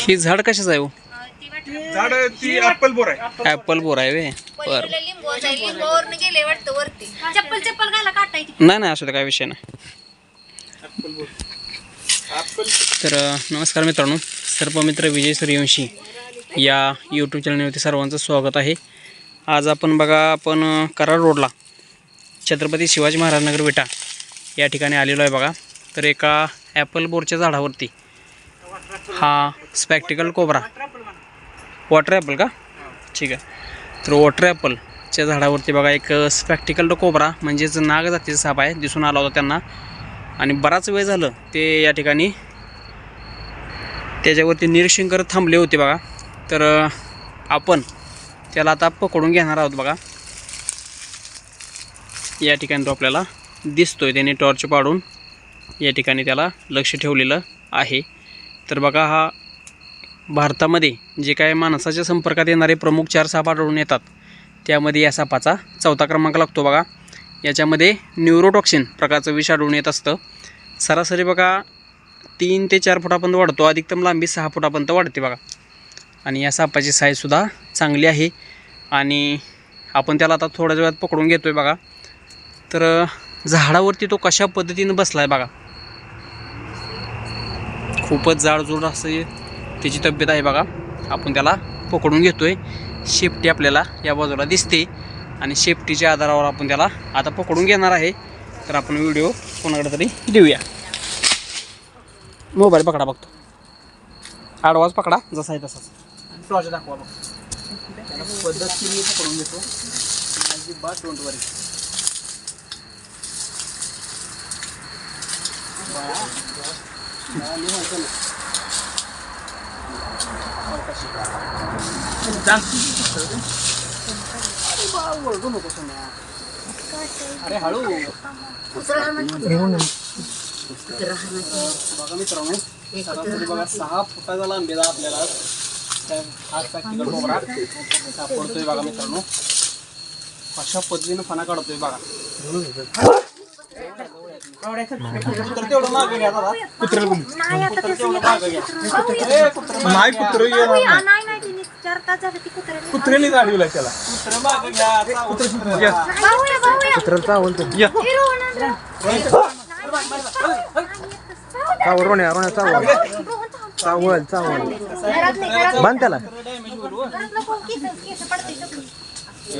ही झाड कशाचं आहे हो? झाड ती ऍपल बोर आहे. ॲपल बोर आहे वे. बर. गेले वाटतं वरती. चप्पल चप्पल घाला काटायची नाही नाही असू काय विषय नाही. तर नमस्कार मित्रांनो. सर्पमित्र विजय सूर्यवंशी या यूट्यूब चॅनलवरती सर्वांचं स्वागत आहे. आज आपण बघा आपण कराड रोडला छत्रपती शिवाजी महाराज नगर विटा या ठिकाणी आलेलो आहे बघा. तर एका ॲपल बोरच्या झाडावरती. हा स्पॅक्टिकल कोबरा वॉटर ॲपल का? ठीक आहे. तर वॉटर ॲपलच्या झाडावरती बघा एक स्पॅक्टिकल कोबरा म्हणजेच नाग जातीचा साप आहे दिसून आला होता त्यांना. आणि बराच वेळ झालं ते या ठिकाणी त्याच्यावरती निरीक्षण करत थांबले होते बघा. तर आपण त्याला आता पकडून घेणार आहोत बघा. या ठिकाणी तो आपल्याला दिसतोय त्याने टॉर्च पाडून. या ठिकाणी त्याला लक्ष ठेवलेलं आहे. तर बघा हा भारतामध्ये जे काय माणसाच्या संपर्कात येणारे प्रमुख चार साप आढळून येतात. त्यामध्ये या सापाचा चौथा क्रमांक लागतो बघा. याच्यामध्ये न्यूरोटॉक्सिन प्रकारचं विष आढळून येत असतं. सरासरी बघा तीन ते चार फुटापर्यंत वाढतो. अधिकतम लांबी सहा फुटापर्यंत वाढते बघा. आणि या सापाची साईजसुद्धा चांगली आहे. आणि आपण त्याला आता थोड्याच वेळात पकडून घेतो आहे बघा. तर झाडावरती तो कशा पद्धतीनं बसला आहे बघा. खूपच जाडजूड असं त्याची तब्येत आहे बघा. आपण त्याला पकडून घेतो आहे शेपटी आपल्याला या बाजूला दिसते. आणि शेपटीच्या आधारावर आपण त्याला आता पकडून घेणार आहे. तर आपण व्हिडिओ कोणाकडे तरी देऊया. मोबाईल पकडा बघतो. आडवाज पकडा जसा आहे तसाच. आणि दाखवा बघ. त्याला पकडून घेतो. अजिबात डोंट वरी अरे हळू बघा मित्रांनो बघा सहा फुटाचा लांबीला आपल्याला त्या हात प्रॅक्टिकल सापडतोय बघा मित्रांनो अशा पद्धतीनं फणा काढतोय बघा कुत्रं तेवढं मागं घ्या दादा. नाही आता कुत्रं ते तेवढं मागं घ्या. ए, कुत्रं नाही कुत्र येणार नाही. नाही नाही तिने चार तास झाले ती कुत्र्याने कुत्र्याने गाडीवला त्याला कुत्रं मागं घ्या चावलं कुत्रं. भाऊया भाऊया कुत्र्याला चावलं या. रोण्या रोण्या चावल चावल चावल बांध त्याला डॅमेज होईल हो. घरात नको केस केस पडते सगळी. इकडे ये सोनिया.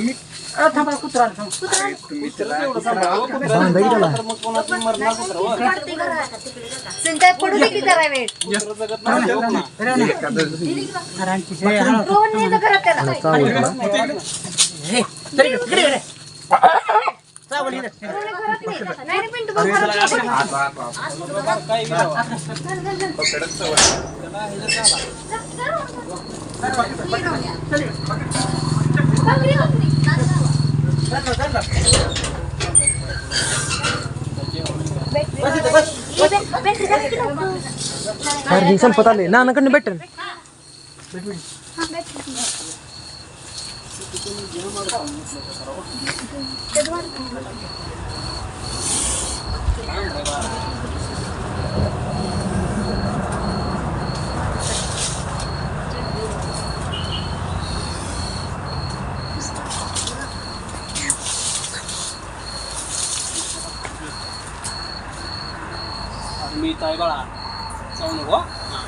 मी पडू दे की जरा वेळ नाही रे पिंटू भाऊ घरात नाही. काय करावं? चार्जिंग संपत आले नानाकडनं भेटेल मी काय बाळा जाऊ नको हा.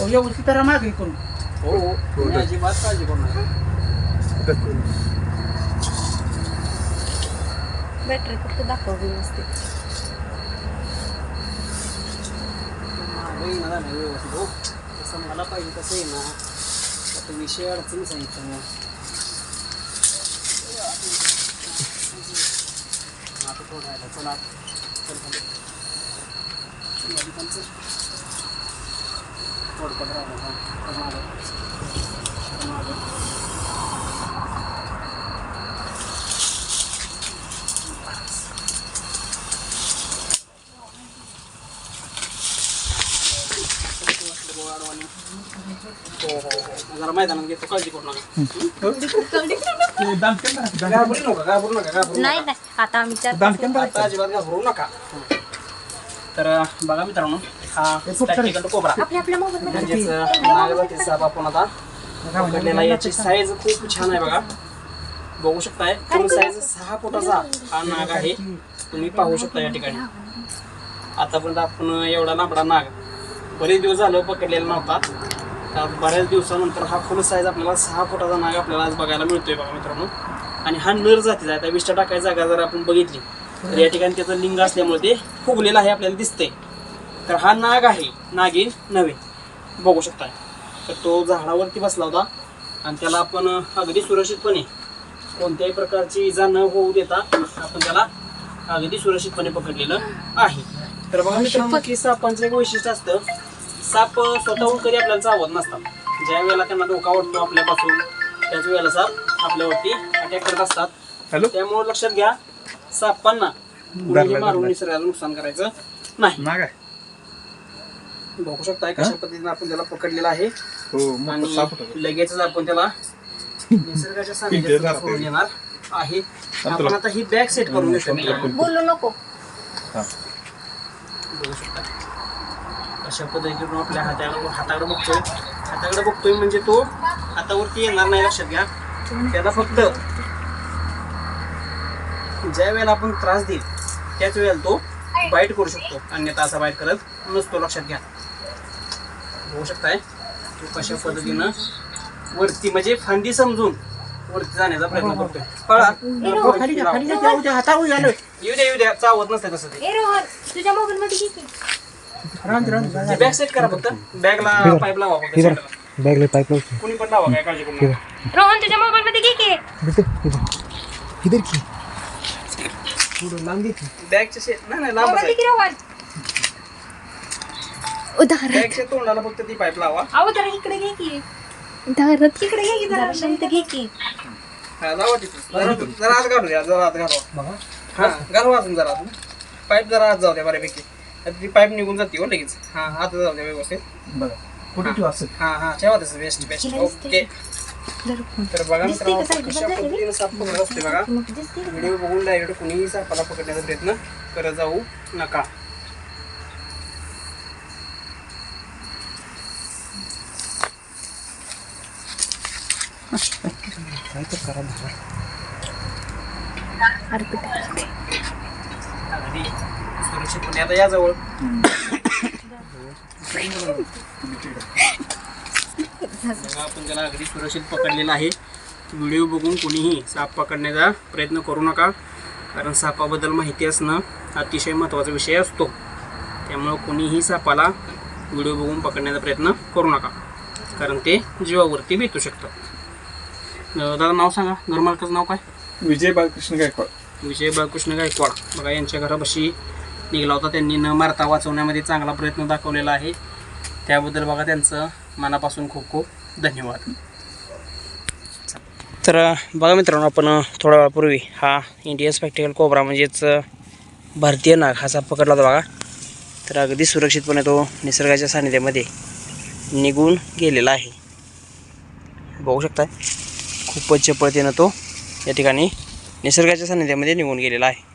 व्यवस्थित जरा मागे करून हो हो तुम्ही अजिबात काळजी करू नका बॅटरी फक्त दाखव नसते मागं येणार नाही व्यवस्थित हो तसं मला पाहिजे तसं आहे ना. आता विषय अडचण सांगितलं आता सोडायला चला. चल खाली. चल खाली पण चल. थोडक्यात राहिलं का? तर मागं. तर मागं. हो हो हो जरा मैदानात घेतो काळजी करू नका. घाबरू नका घाबरू नका घाबरू नाही नका. नाही आता आम्ही चार आता अजिबात घाबरू नका. तर बघा मित्रांनो हा प्रॅक्टिकल कोबरा. म्हणजेच आपण आता पकडलेला याची साईज खूप छान आहे बघा. बघू शकताय फुल साईज सहा फुटाचा हा नाग आहे. तुम्ही पाहू शकता या ठिकाणी. आतापर्यंत आपण एवढा लांबडा नाग बरेच दिवस झालं पकडलेला नव्हता. बऱ्याच दिवसानंतर हा फुल साईज आपल्याला सहा फुटाचा नाग आपल्याला आज बघायला मिळतोय बघा मित्रांनो. आणि हा नर जातीचा आहे. आता विष्ठा टाकायची जागा जर आपण बघितली तर या ठिकाणी त्याचं लिंग असल्यामुळे ते फुगलेलं आहे आपल्याला दिसतंय. तर हा नाग आहे नागिन नव्हे बघू शकताय. तर तो झाडावरती बसला होता आणि त्याला आपण अगदी सुरक्षितपणे कोणत्याही प्रकारची इजा न होऊ देता आपण त्याला अगदी सुरक्षितपणे पकडलेलं आहे. तर बघा मित्रांनो की सापांचं एक वैशिष्ट्य असतं साप स्वतःहून कधी आपल्याला चावत नसतात. ज्या वेळेला त्यांना धोका वाटतो आपल्यापासून त्याच वेळेला साप आपल्यावरती अटॅक करत असतात. हॅलो? त्यामुळे लक्षात घ्या सापांना मारून निसर्गाला नुकसान करायचं नाही. बघू शकताय कशा पद्धतीने आपण त्याला पकडलेला आहे. हो आणि लगेचच आपण त्याला निसर्गाच्या सानिध्यात सोडून येणार आहे. आपण आता ही बॅग सेट करून घेतो. बोलू नको. बघू शकता अशा पद्धतीने आपल्या हाताकडे हाताकडे बघतोय. हाताकडे बघतोय म्हणजे तो हातावरती येणार नाही लक्षात घ्या. त्याला फक्त ज्या वेळेला आपण त्रास देईल त्याच वेळेला तो बाईट करू शकतो. अन्यथा असा बाईट करत नसतो लक्षात घ्या. बघू शकताय. तो कशा पद्धतीनं वरती म्हणजे फांदी समजून वरती जाण्याचा प्रयत्न करतोय. उद्या हातावर येऊ द्या येऊ द्या. चावत नसते तसं ते. तुझ्या मोबाईल मध्ये घे की. राहून दे, राहून दे. बॅग सेट करा फक्त. बॅगला पाईप लावा फक्त side ला. बॅगला पाईप लावतो कुणी पण लावा काय काळजी करू नका. रोहन तुझ्या मोबाईल मध्ये घे की. इधर की. पुढं लांब घे की. बॅगच्या शेत नाही नाही लांब मोबाईल घे की रोहन. उधार. बॅगच्या तोंडाला फक्त ती पाईप लावा. अहो जरा इकडे घे की. उधारत इकडे घे की जरा. शांत घे की. हा लावा तिथं जरा जरा आत घालू द्या जरा आत घालवा. हा घालवा अजून जरा आत पाईप जरा आत जाऊ द्या बऱ्यापैकी. ती पाईप निघून जाते हो लगेच. हा आत जाऊ द्या व्यवस्थित. बघा कुठे ठेवू असं हा हा ठेवा तसं बेस्ट बेस्ट. ओके तर बघा मित्रांनो का साईड कशा बदलली? पद्धतीने साप पकडत असते बघा? व्हिडिओ बघून डायरेक्ट कुणीही सापाला पकडण्याचा प्रयत्न करत जाऊ नका? अगदी सुरक्षितपणे आता या जवळ. आपण त्याला अगदी सुरक्षित पकडलेला आहे. व्हिडिओ बघून कुणीही साप पकडण्याचा प्रयत्न करू नका. कारण सापाबद्दल माहिती असणं अतिशय महत्त्वाचा विषय असतो. त्यामुळं कुणीही सापाला व्हिडिओ बघून पकडण्याचा प्रयत्न करू नका. कारण ते जीवावरती बेतू शकतं अं, दादा नाव सांगा. घरमालकाचं नाव काय? विजय बालकृष्ण गायकवाड. विजय बाळकृष्ण गायकवाड. बघा यांच्या घरापाशी निघाला होता. त्यांनी न मारता वाचवण्यामध्ये चांगला प्रयत्न दाखवलेला आहे. त्याबद्दल बघा त्यांचं मनापासून खूप खूप धन्यवाद. तर बघा मित्रांनो आपण थोड्या वेळापूर्वी हा इंडियन स्पेक्टिकल कोबरा म्हणजेच भारतीय नाग हा पकडला होता बघा. तर अगदी सुरक्षितपणे तो निसर्गाच्या सानिध्यामध्ये निघून गेलेला आहे. बघू शकता खूपच चपळतेनं तो या ठिकाणी निसर्गाच्या सानिध्यामध्ये निघून गेलेला आहे.